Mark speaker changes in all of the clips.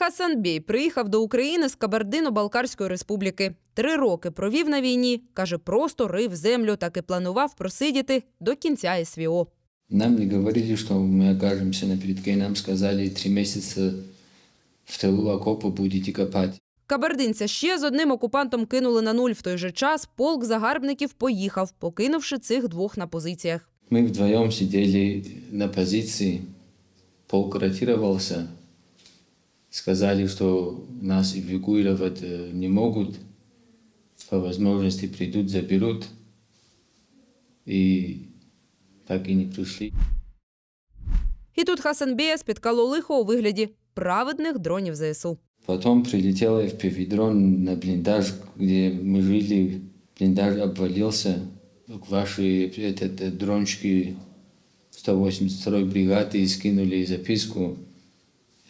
Speaker 1: Хасанбей приїхав до України з Кабардино-Балкарської республіки. Три роки провів на війні. Каже, просто рив землю, так і планував просидіти до кінця СВО.
Speaker 2: Нам не говорили, что мы окажемся на передке. Нам сказали, три месяца в тылу окопа будете копать.
Speaker 1: Кабардинця ще з одним окупантом кинули на нуль. В той же час полк загарбників поїхав, покинувши цих двох на позиціях.
Speaker 2: Мы вдвоем сидели на позиции, полк ротировался. Сказали, что нас эвакуировать э, не могут. По возможности придут, заберут. И так и не пришли.
Speaker 1: І тут Хасанбея спіткало лихо у вигляді праведних дронів ЗСУ.
Speaker 2: Потом прилетел FPV-дрон на блиндаж, где мы жили. Блиндаж обвалился. Ваши этот, э, дрончики 182-й бригады скинули записку.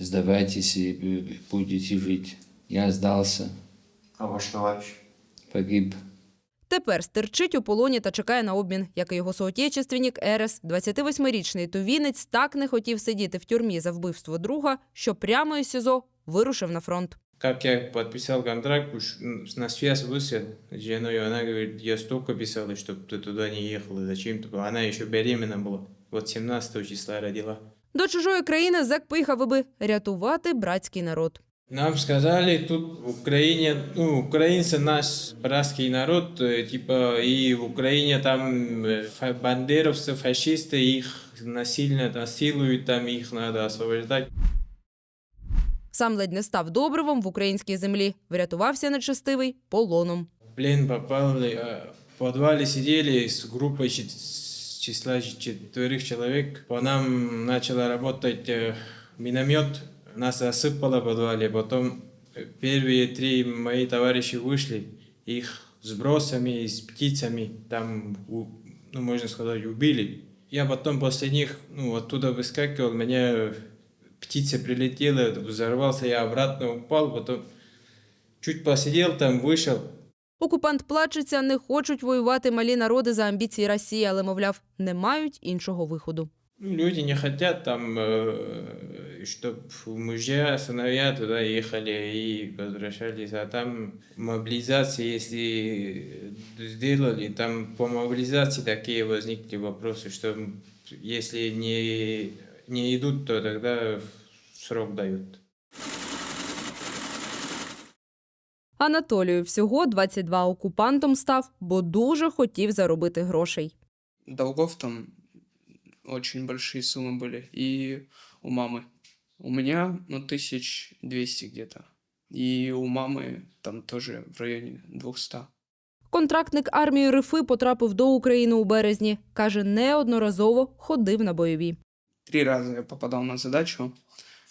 Speaker 2: Сдавайтесь и э, будете жить. Я сдался,
Speaker 3: А ваш товарищ?
Speaker 2: погиб.
Speaker 1: Тепер стерчить у полоні та чекає на обмін, як і його соотечественник Ерес. 28-річний тувінець так не хотів сидіти в тюрмі за вбивство друга, що прямо із СІЗО вирушив на фронт.
Speaker 4: Как я подписал контракт, уж м, на связь вышел с женой, она говорит, я столько писала, чтобы ты туда не ехал, и зачем-то. Она еще беременна была, вот 17 числа родила.
Speaker 1: До чужої країни зек поїхав, аби рятувати братський народ.
Speaker 4: Нам сказали, тут в Украине, ну, украинцы наш братский народ, э, типа, и в Украине там э, фа- бандеровцы, фашисты, их насильно насилуют, там их надо освобождать.
Speaker 1: Сам ледь не став добривом в українській землі. Врятувався нечестивий полоном.
Speaker 4: В плен попали, э, в подвале сидели с группой чет- с числа четверых человек. По нам начал работать э, миномет, нас засыпало в подвале. Потом э, первые три мои товарищи вышли, их сбросами, с птицами, там, ну, можно сказать, убили. Я потом после них, ну, оттуда выскакивал, меня птица прилетела, взорвался, я обратно упал, потом чуть посидел там, вышел,
Speaker 1: Окупант плачеться, не хочуть воювати малі народи за амбіції Росії, але, мовляв, не мають іншого виходу.
Speaker 4: Ну, люди не хотят там, чтобы мужья, сыновья туда ехали и возвращались, а там мобилизация, если сделали, там по мобилизации такие возникли вопросы, что если не, не идут, то тогда срок дают.
Speaker 1: Анатолію всього 22 окупантом став, бо дуже хотів заробити грошей.
Speaker 5: долгов там очень большие суммы были. И у мамы. У меня, ну, 1200 где-то. И у мамы там тоже в районе 200.
Speaker 1: Контрактник армії РФ потрапив до України у березні. Каже, неодноразово ходив на бойові.
Speaker 5: Три раза я попадал на задачу.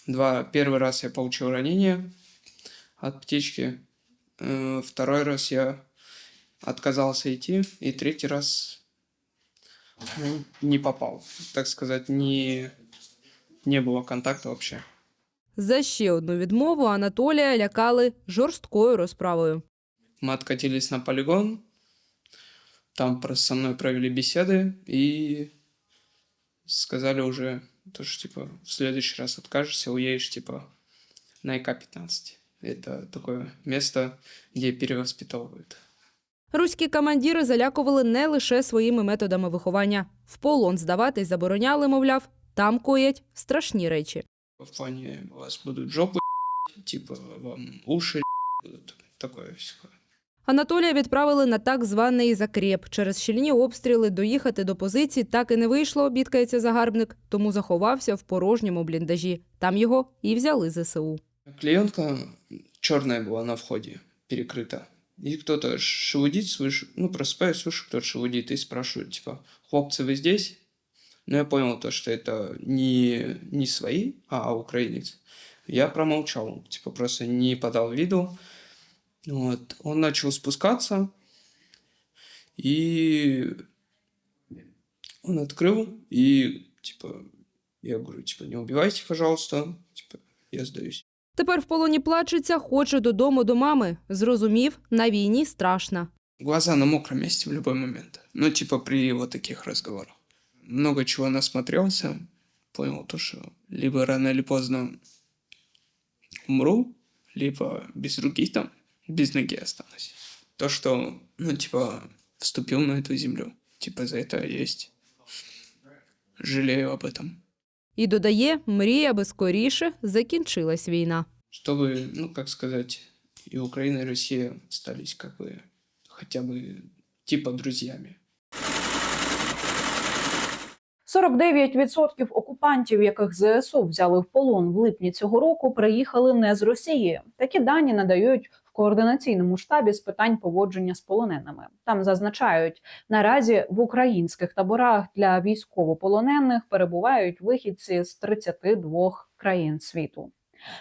Speaker 5: Два, первый раз я получил ранение от птички. Э, Второй раз я отказался идти. И третий раз ну, не попал. Так сказать, не, не было контакта вообще.
Speaker 1: За ще одну відмову Анатолія лякали жорсткою розправою.
Speaker 5: Мы откатились на полигон. Там просто со мной провели беседы и сказали уже, то, что типа в следующий раз откажешься, уедешь типа на ИК-15. Это такое место, где перевоспитывают.
Speaker 1: Руські командіри залякували не лише своїми методами виховання. В полон здаватись забороняли, мовляв, там коять страшні речі.
Speaker 5: В плане у вас будут жопы, типа вам уши будут. Такое все.
Speaker 1: Анатолія відправили на так званий закреп. Через щільні обстріли доїхати до позицій так і не вийшло, бідкається загарбник, тому заховався в порожньому бліндажі. Там його і взяли ЗСУ.
Speaker 5: Клеенка черная была на входе, перекрыта. И кто-то шелудит, слышу, ну, просыпаюсь, слышу, кто-то шелудит и спрашивает, типа, хлопцы, вы здесь? Ну, я понял то, что это не, не свои, а украинец. Я промолчал, типа, просто не подал виду. Вот. Он начал спускаться, и он открыл, и, типа, я говорю, типа, не убивайте, пожалуйста, типа, я сдаюсь.
Speaker 1: Тепер в полоні плачеться, хоче додому до мами. Зрозумів, на війні страшно.
Speaker 5: Глаза на мокром месте в любой момент. Ну, типа при вот таких разговорах. Много чего насмотрелся, понял то, что либо рано или поздно умру, либо без руки там, без ноги останусь. То, что, ну, типа, вступил на эту землю. Типа, за это есть. Жалею об этом.
Speaker 1: І додає, мріє, аби скоріше закінчилась війна.
Speaker 5: Чтобы, ну, как сказать, и Украина, и Россия остались как бы хотя бы типа друзьями.
Speaker 3: 49% окупантів, яких ЗСУ взяли в полон в липні цього року, приїхали не з Росії. Такі дані надають в координаційному штабі з питань поводження з полоненими. Там зазначають, наразі в українських таборах для військовополонених перебувають вихідці з 32 країн світу.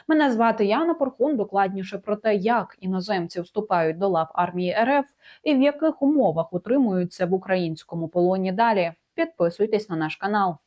Speaker 3: Мене звати Яна Порхун. Докладніше про те, як іноземці вступають до лав армії РФ і в яких умовах утримуються в українському полоні далі. Підписуйтесь на наш канал.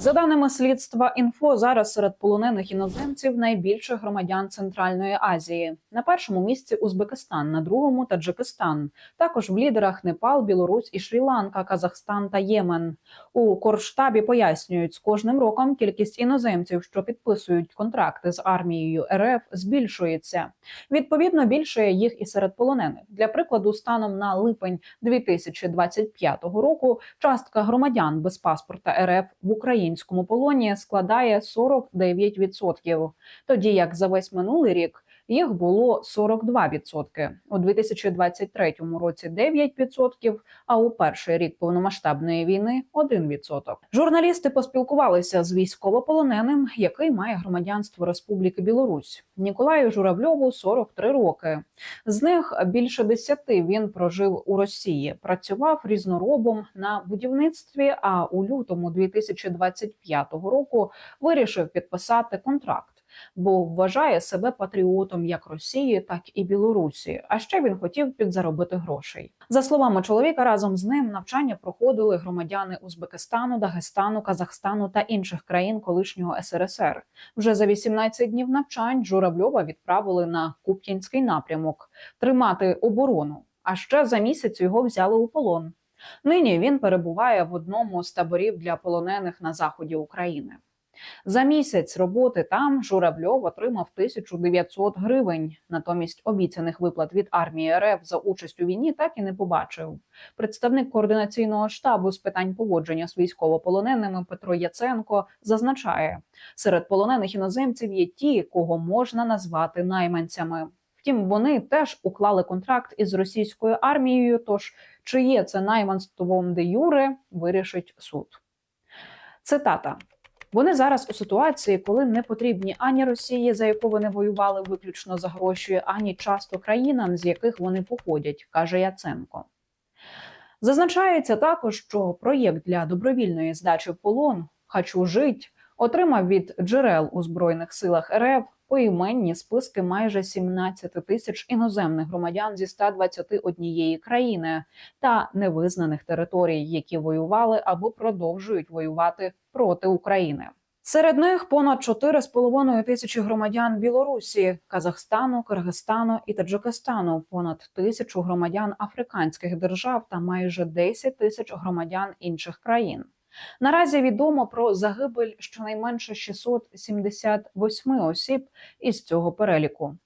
Speaker 3: За даними слідства інфо, зараз серед полонених іноземців найбільше громадян Центральної Азії. На першому місці Узбекистан, на другому Таджикистан. Також в лідерах Непал, Білорусь і Шрі-Ланка, Казахстан та Ємен. У корштабі пояснюють, з кожним роком кількість іноземців, що підписують контракти з армією РФ, збільшується. Відповідно, більше їх і серед полонених. Для прикладу, станом на липень 2025 року частка громадян без паспорта РФ в українському полоні складає 49%, тоді як за весь минулий рік їх було 42%. У 2023 році 9%, а у перший рік повномасштабної війни 1%. Журналісти поспілкувалися з військовополоненим, який має громадянство Республіки Білорусь. Ніколаю Журавльову 43 роки. З них більше 10 він прожив у Росії, працював різноробом на будівництві. А у лютому 2025 року вирішив підписати контракт. Бо вважає себе патріотом як Росії, так і Білорусі. А ще він хотів підзаробити грошей. За словами чоловіка, разом з ним навчання проходили громадяни Узбекистану, Дагестану, Казахстану та інших країн колишнього СРСР. Вже за 18 днів навчань Журавльова відправили на Куп'янський напрямок тримати оборону. А ще за місяць його взяли у полон. Нині він перебуває в одному з таборів для полонених на заході України. За місяць роботи там Журавльов отримав 1900 гривень. Натомість обіцяних виплат від армії РФ за участь у війні так і не побачив. Представник координаційного штабу з питань поводження з військовополоненими Петро Яценко зазначає, серед полонених іноземців є ті, кого можна назвати найманцями. Втім, вони теж уклали контракт із російською армією. Тож чи є це найманством де юре, вирішить суд. Цитата. Вони зараз у ситуації, коли не потрібні ані Росії, за яку вони воювали виключно за гроші, ані часто країнам, з яких вони походять, каже Яценко. Зазначається також, що проєкт для добровільної здачі в полон «Хочу жить» отримав від джерел у збройних силах РФ поіменні списки майже 17 тисяч іноземних громадян зі 121 країни та невизнаних територій, які воювали або продовжують воювати проти України. Серед них понад 4,5 тисячі громадян Білорусі, Казахстану, Киргизстану і Таджикистану, понад тисячу громадян африканських держав та майже 10 тисяч громадян інших країн. Наразі відомо про загибель щонайменше 678 осіб із цього переліку.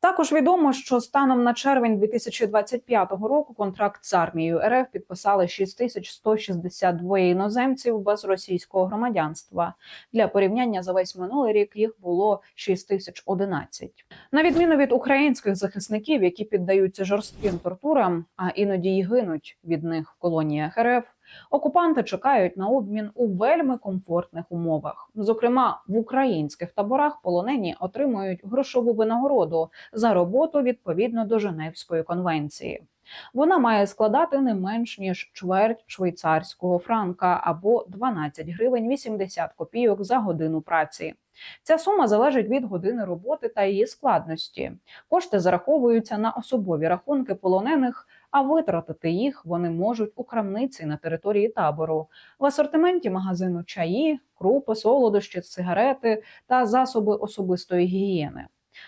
Speaker 3: Також відомо, що станом на червень 2025 року контракт з армією РФ підписали 6162 іноземців без російського громадянства. Для порівняння за весь минулий рік їх було 6011. На відміну від українських захисників, які піддаються жорстким тортурам, а іноді й гинуть від них в колоніях РФ. Окупанти чекають на обмін у вельми комфортних умовах. Зокрема, в українських таборах полонені отримують грошову винагороду за роботу відповідно до Женевської конвенції. Вона має складати не менш ніж чверть швейцарського франка або 12 гривень 80 копійок за годину праці. Ця сума залежить від години роботи та її складності. Кошти зараховуються на особові рахунки полонених, а витратити їх вони можуть у крамниці на території табору. В асортименті магазину чаї, крупи, солодощі, сигарети та засоби особистої гігієни.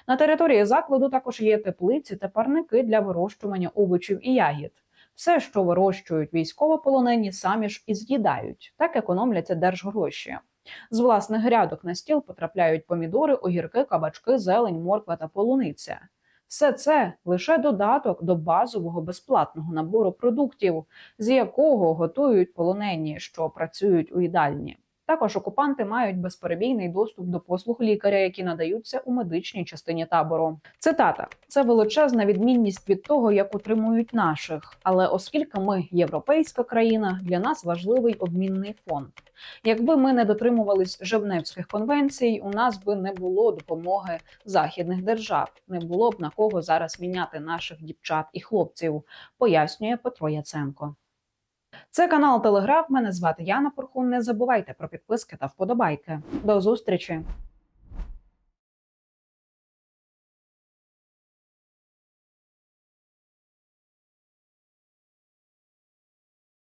Speaker 3: На території закладу також є теплиці та парники для вирощування овочів і ягід. Все, що вирощують військовополонені, самі ж і з'їдають. Так економляться держгроші. З власних грядок на стіл потрапляють помідори, огірки, кабачки, зелень, морква та полуниця. Все це лише додаток до базового безплатного набору продуктів, з якого готують полонені, що працюють у їдальні. Також окупанти мають безперебійний доступ до послуг лікаря, які надаються у медичній частині табору. Цитата: це величезна відмінність від того, як утримують наших. Але оскільки ми європейська країна, для нас важливий обмінний фонд. Якби ми не дотримувались Женевських конвенцій, у нас би не було допомоги західних держав, не було б на кого зараз міняти наших дівчат і хлопців, пояснює Петро Яценко. Це канал Телеграф. Мене звати Яна Порхун. Не забувайте про підписки та вподобайки. До зустрічі!